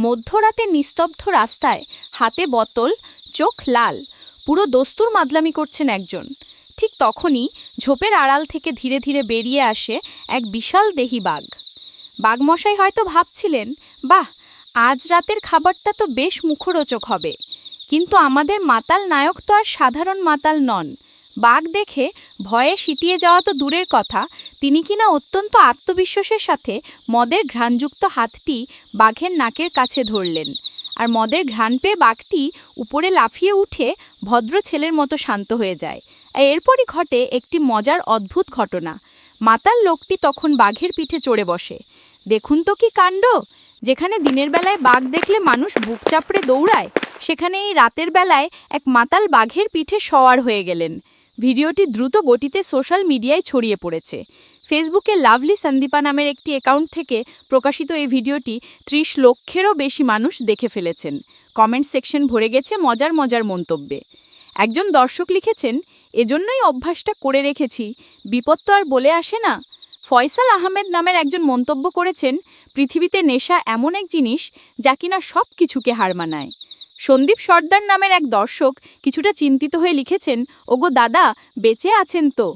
মধ্যরাতে নিস্তব্ধ রাস্তায় হাতে বোতল, চোখ লাল, পুরো দস্তুর মাদলামি করছেন একজন। ঠিক তখনই ঝোপের আড়াল থেকে ধীরে ধীরে বেরিয়ে আসে এক বিশাল দেহি বাঘ। বাঘমশাই হয়তো ভাবছিলেন, বাহ, আজ রাতের খাবারটা তো বেশ মুখরোচক হবে। কিন্তু আমাদের মাতাল নায়ক তো আর সাধারণ মাতাল নন। বাঘ দেখে ভয়ে সিটিয়ে যাওয়া তো দূরের কথা, তিনি কিনা অত্যন্ত আত্মবিশ্বাসের সাথে মদের ঘ্রাণযুক্ত হাতটি বাঘের নাকের কাছে ধরলেন আর মদের ঘ্রাণ পেয়ে বাঘটি উপরে লাফিয়ে উঠে ভদ্র ছেলের মতো শান্ত হয়ে যায়। এরপরই ঘটে একটি মজার অদ্ভুত ঘটনা। মাতাল লোকটি তখন বাঘের পিঠে চড়ে বসে। দেখুন তো কি কাণ্ড! যেখানে দিনের বেলায় বাঘ দেখলে মানুষ বুক চাপড়ে দৌড়ায়, সেখানে এই রাতের বেলায় এক মাতাল বাঘের পিঠে সওয়ার হয়ে গেলেন। ভিডিওটি দ্রুত গতিতে সোশ্যাল মিডিয়ায় ছড়িয়ে পড়েছে। ফেসবুকে লাভলি সন্দীপা নামের একটি অ্যাকাউন্ট থেকে প্রকাশিত এই ভিডিওটি ত্রিশ লক্ষেরও বেশি মানুষ দেখে ফেলেছেন। কমেন্ট সেকশন ভরে গেছে মজার মজার মন্তব্যে। একজন দর্শক লিখেছেন, এজন্যই অভ্যাসটা করে রেখেছি, বিপদ তো আর বলে আসে না। ফয়সাল আহমেদ নামের একজন মন্তব্য করেছেন, পৃথিবীতে নেশা এমন এক জিনিস যা কিনা সব কিছুকে হার মানায়। সন্দীপ সর্দার নামের এক দর্শক কিছুটা চিন্তিত হয়ে লিখেছেন, ওগো দাদা, বেঁচে আছেন তো।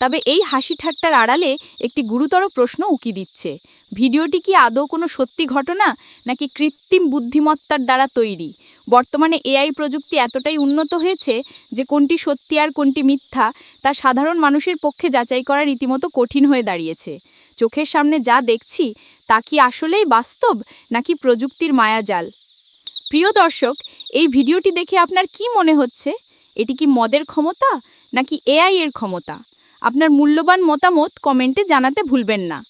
তবে এই হাসি ঠাট্টার আড়ালে একটি গুরুতর প্রশ্ন উকি দিচ্ছে, ভিডিওটি কি আদৌ কোনো সত্যি ঘটনা, নাকি কৃত্রিম বুদ্ধিমত্তার দ্বারা তৈরি? বর্তমানে এআই প্রযুক্তি এতটাই উন্নত হয়েছে যে কোনটি সত্যি আর কোনটি মিথ্যা তা সাধারণ মানুষের পক্ষে যাচাই করা রীতিমতো কঠিন হয়ে দাঁড়িয়েছে। চোখের সামনে যা দেখছি, তা কি আসলেই বাস্তব, নাকি প্রযুক্তির মায়াজাল? প্রিয় দর্শক, এই ভিডিওটি দেখে আপনার কি মনে হচ্ছে? এটি কি মদের ক্ষমতা নাকি এআই এর ক্ষমতা? আপনার মূল্যবান মতামত কমেন্টে জানাতে ভুলবেন না।